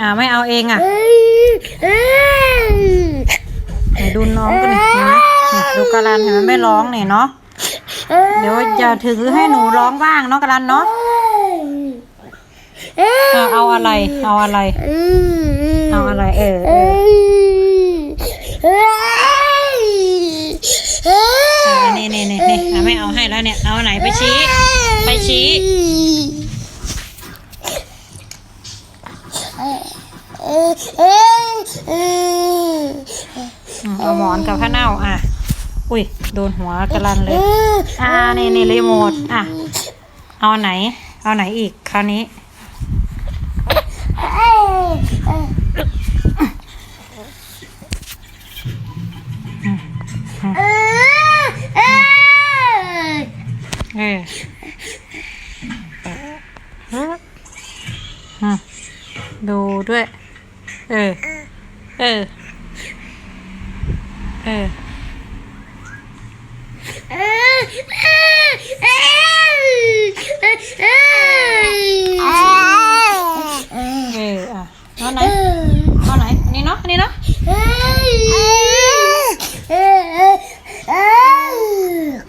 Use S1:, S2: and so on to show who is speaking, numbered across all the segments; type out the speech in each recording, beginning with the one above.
S1: อ่าไม่เอาเองอะไหนดูน้องกันหน่อยนไหมนี่ดูกาลันเห็นไหมไม่ร้องเนี่ยเนาะเดี๋ยวจะถือให้หนูร้องบ้างเนาะกาลันเนาะ
S2: เอา
S1: อะไร เอาอะไร เอาอะไร เออนี่นี่นี่นี่ไม่เอาให้แล้วเนี่ย เอาไหนไปชี้ ไปชี้
S2: เอ้ย เอา
S1: หมอนกับผ้าเน่าอะ อุ้ย โดนหัวกาลันเลย อ่านี่นี่รีโมทอะ เอาไหน เอาไหนอีกคราวนี้
S2: เอ้ยเอ้ยเออ
S1: ดูด้วย เออ เออ เออ
S2: เอ้ยเอ้ยเอ้ยเอ้ย
S1: เอออะเอาไหนเอาไหนนี่เนาะนี่เนาะ
S2: เอ้ยเอ้เอ้ย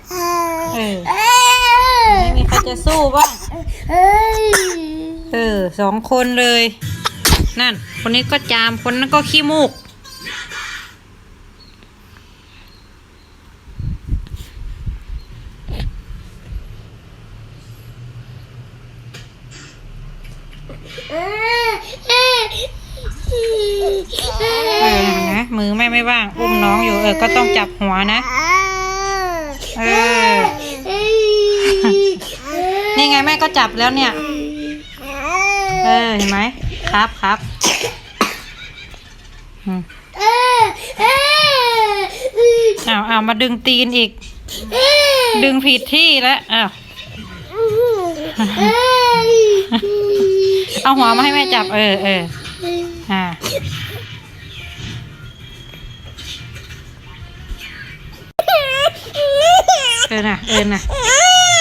S1: เออ
S2: เอ้ย
S1: ไม่มีใครจะสู้บ้าง
S2: เอ้ย
S1: เออสองคนเลย นั่น คนนี้ก็จาม คนนั้นก็ขี้มูก
S2: เออ
S1: นะมือแม่ไม่ว่าง อุ้มน้องอยู่เออ ก็ต้องจับหัวนะ เออ นี่ไงแม่ก็จับแล้วเนี่ย เออ เห็นไหม ครับครับอืมอ้าวอ้ามาดึงตีนอีก ดึงผิดที่แล้วอ้าวเอาหัวมาให้แม่จับ เออเอออ่าเออน่ะเออน่ะ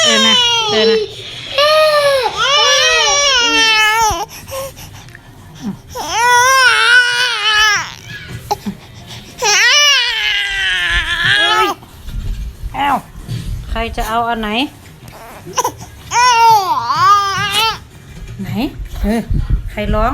S1: เออน่ะเออน่ะ อ้าว ใครจะเอาอันไหน ไหน เออ ใครร้อง